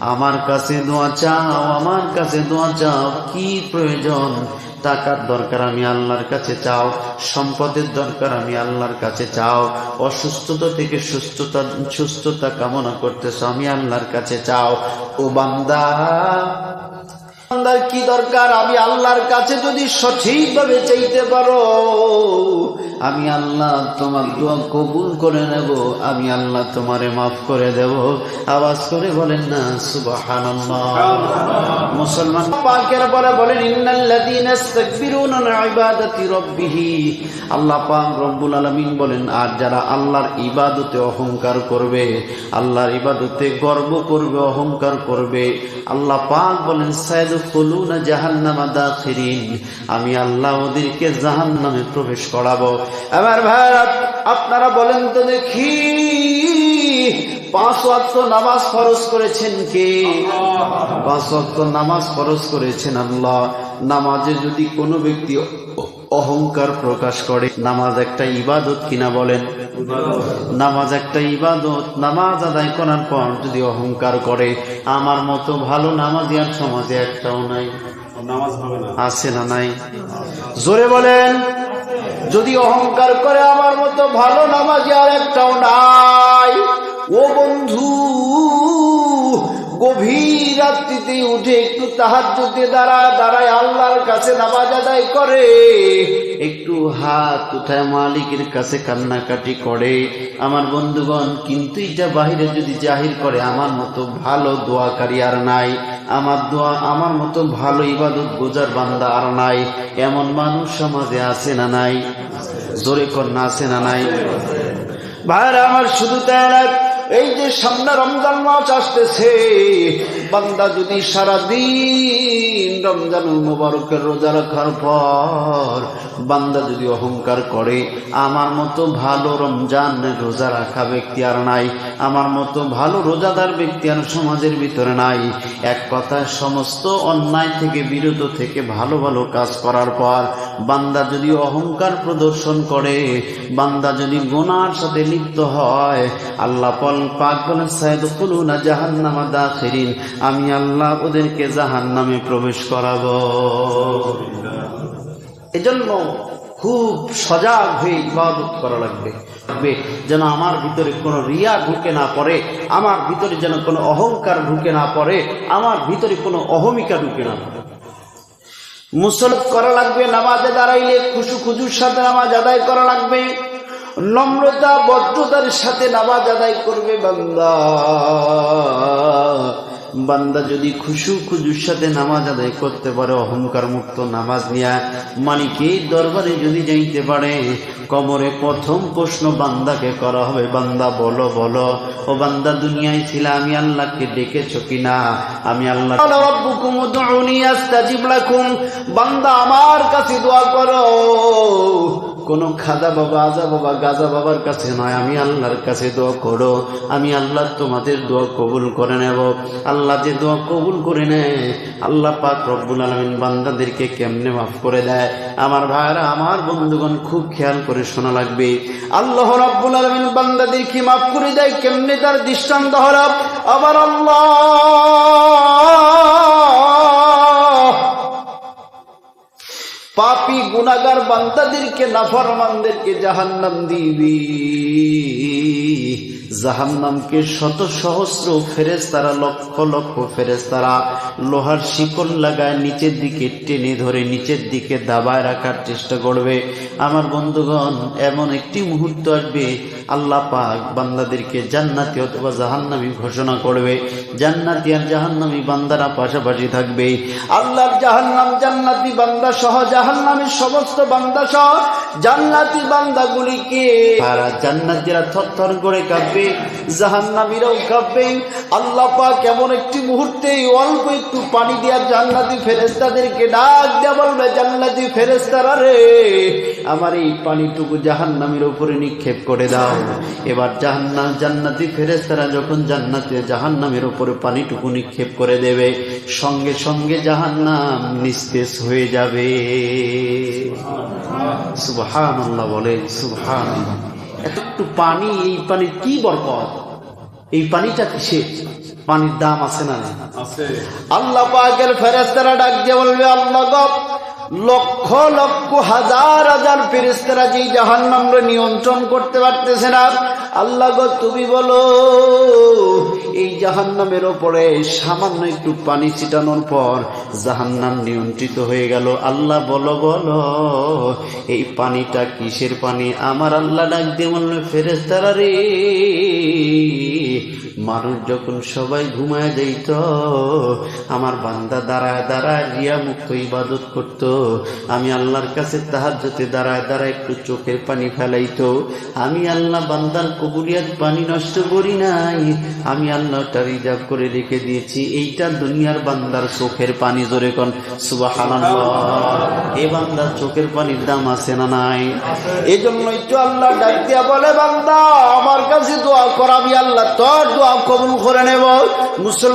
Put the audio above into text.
আমার কাছে দোয়া চাও, আমার কাছে দোয়া চাও, কি প্রয়োজন? টাকার দরকার আমি আল্লাহর কাছে চাও, সম্পদের দরকার আমি আল্লাহর কাছে চাও, অসুস্থতা থেকে সুস্থতা সুস্থতা কামনা করতেছ আমি আল্লাহর কাছে চাও। ও বান্দা কি দরকার? আমি আল্লাহর কাছে যদি সঠিকভাবে চাইতে পারো, আমি আল্লাহ তোমার দোয়া কবুল করে নেব, আমি আল্লাহ তোমারে মাফ করে দেব। আওয়াজ করে বলেন না, সুবহানাল্লাহ। মুসলমান পাকের পরে বলেন আল্লাহ পাক রব্বুল আলামিন বলেন, আর যারা আল্লাহর ইবাদতে অহংকার করবে, আল্লাহর ইবাদতে গর্ব করবে, অহংকার করবে, আল্লাহ পাক বলেন আমি আল্লাহ ওদেরকে জাহান্নামে প্রবেশ করাবো। আমার ভাই আপনারা বলেন তো দেখি, পাঁচ নামাজ খরচ করেছেন কে? পাঁচ ওয়াক্ত নামাজ খরচ করেছেন আল্লাহ। নামাজে যদি কোনো ব্যক্তি অহংকার প্রকাশ করে নামাজ একটা ইবাদত কিনা বলেন? নামাজ একটা ইবাদত নামাজ আদায় করার পর যদি অহংকার করে আমার মতো ভালো নামাজি আর সমাজে একটাও নাই। নামাজ আছে না নাই? জোরে বলেন যদি অহংকার করে আমার মতো ভালো নামাজি আর একটাও নাই ও বন্ধু গভীর রাত্রিতে উঠে একটু তাহাজ্জুদে দাঁড়ায় দাঁড়ায় আল্লাহর কাছে নামাজ আদায় করে। একটু হাত উঠায় মালিকের কাছে কান্নাকাটি করে। আমার বন্ধুগণ, কিন্তু এটা বাহিরে যদি জাহির করে, আমার মতো ভালো দোয়াকারী আর নাই। আমার দোয়া, আমার মতো ভালো ইবাদত বোঝার বান্দা আর নাই। এমন মানুষ সমাজে আছে না নাই? জোরে কন্যা আছে না নাই? ভাইরা, আমার শুধু তাই এই যে সামনে রমজান মাছ আসতেছে, বান্দা যদি সারাদিন রমজান মোবারকের রোজা রাখার পর বান্দা যদি অহংকার করে, আমার মতো ভালো রমজান রোজা রাখা ব্যক্তি আর নাই। আমার মতো ভালো রোজাদার ব্যক্তি আর সমাজের ভিতরে নাই। এক কথায় সমস্ত অন্যায় থেকে বিরত থেকে ভালো ভালো কাজ করার পর বান্দা যদি অহংকার প্রদর্শন করে বান্দা যদি গোনার সাথে লিপ্ত হয় আল্লাহ পল পাক বলেন সাইদুলুনা জাহান্নামা দা ফেরিন আমি আল্লাহ ওদেরকে জাহান্নামে প্রবেশ করাবো। এজন্য খুব সজাগ হয়ে ইবাদত করা লাগবে। যেন আমার ভিতরে কোনো রিয়া ঢুকে না পড়ে, আমার ভিতরে যেন কোনো অহংকার ঢুকে না পড়ে, আমার ভিতরে কোনো অহমিকা ঢুকে না পড়ে। মুসলত করা লাগবে, নামাজে দাঁড়াইলে খুশু খুজুর সাথে নামাজ আদায় করা লাগবে, নম্রতা, বদ্ধতার সাথে নামাজ আদায় করবে বান্দা। বান্দা যদি খুশু খুজুর সাথে নামাজ আদায় করতে পারে, অহংকার মুক্ত নামাজ নিয়া মালিকের দরবারে যদি যাইতে পারে, কবরে প্রথম প্রশ্ন বান্দাকে করা হবে, বান্দা বলো বলো, ও বান্দা দুনিয়ায় ছিল, আমি আল্লাহকে ডেকেছো কিনা? আমি আল্লাহ বান্দা আমার কাছে দোয়া করো। কোন খাদা বাবা, আজা বাবা, গাজা বাবার কাছে নয়। আমি আল্লাহর কাছে দোয়া করো। আমি আল্লাহ তোমাদের দোয়া কবুল করে নেব। আল্লাহ যে দোয়া কবুল করে নেয়, আল্লাহ পাক রব্বুল আলমিন বান্দাদেরকে কেমনে মাফ করে দেয়? আমার ভাইরা আমার বন্ধুগণ, খুব খেয়াল করে শোনা লাগবে। আল্লাহ রব্বুল আলমিন বান্দাদেরকে মাফ করে দেয়, কেমনে তার দৃষ্টান্ত হরব আবার আল্লাহ পাপি গুনাগার বান্দাদেরকে নাফরমানদেরকে জাহান্নাম দিবি। জাহান্নামকে শত সহস্র ফেরেস তারা লক্ষ লক্ষ ফেরেস তারা লোহার শিকল লাগায় নিচের দিকে টেনে ধরে নিচের দিকে দাবায় রাখার চেষ্টা করবে। আমার বন্ধুগণ, এমন একটি মুহূর্ত আসবে, আল্লাহ পাক বান্দাদেরকে জান্নাতি অথবা জাহান্নামি ঘোষণা করবে। জান্নাতি আর জাহান্নামি বান্দারা পাশাপাশি থাকবে। আল্লাহর জাহান্নাম জান্নাতি বান্দা সহ, জাহান্নামের সমস্ত বান্দা সহ, জান্নাতি বান্দাগুলিকে তারা জান্নাতিরা থরথর করে কাঁপবে। জাহান্নামীরাও কাঁপবে। আল্লাহ পাক এমন একটি মুহূর্তে অল্প একটু পানি দেওয়ার জান্নাতি ফেরেস্তাদেরকে ডাক দেওয়া বলবে, জান্নাতি ফেরেস্তারা রে, আমার এই পানিটুকু জাহান্নামের উপরে নিক্ষেপ করে দাও। এবার জাহান্নাম, জান্নাতি ফেরেস্তারা যখন জান্নাতে, জাহান্নামের উপরে পানিটুকু নিক্ষেপ করে দেবে, সঙ্গে সঙ্গে জাহান্নাম নিস্তেজ হয়ে যাবে। সুবহান আল্লাহ বলেন সুবহান একটু পানি এই পানির কি বরকত? এই পানিটা কিসের? পানির দাম আছে না আল্লাহ পাকের ফেরেস্তারা ডাক দিয়ে বলবে আল্লাহ লক্ষ লক্ষ হাজার হাজার ফেরেস্তারা যেই জাহান্নামরে নিয়ন্ত্রণ করতে পারতেছে না। আল্লাহ তুমি বলো, এই জাহান্নামের ওপরে সামান্য একটু পানি ছিটানোর পর জাহান্নাম নিয়ন্ত্রিত হয়ে গেল। আল্লাহ বলো বলো, এই পানিটা কিসের পানি? আমার আল্লাহ ডাক দিয়ে বলল ফেরেস্তারা রে, মানুষ যখন সবাই ঘুমায় যাইত, আমার বান্দা দাঁড়ায় দাঁড়ায় রিয়া মুক্ত ইবাদত করত। আমি আল্লাহর কাছে তাহার যাতে দাঁড়ায় দাঁড়ায় একটু চোখের পানি ফেলাইতো। আমি আল্লাহ বান্দার কবুলিয়াত পানি নষ্ট করি নাই। আমি আল্লাহটা রিজার্ভ করে রেখে দিয়েছি। এইটা দুনিয়ার বান্দার চোখের পানি জোরে কন। সুবাহ এ বান্দার চোখের পানির দাম আছে না নাই? এই জন্যই তো আল্লাহ ডাক দিয়া বলে, বান্দা, আমার কাছে দোয়া কর, আমি আল্লাহ তোর দোয়া কবুল করে নেব। মুসলমান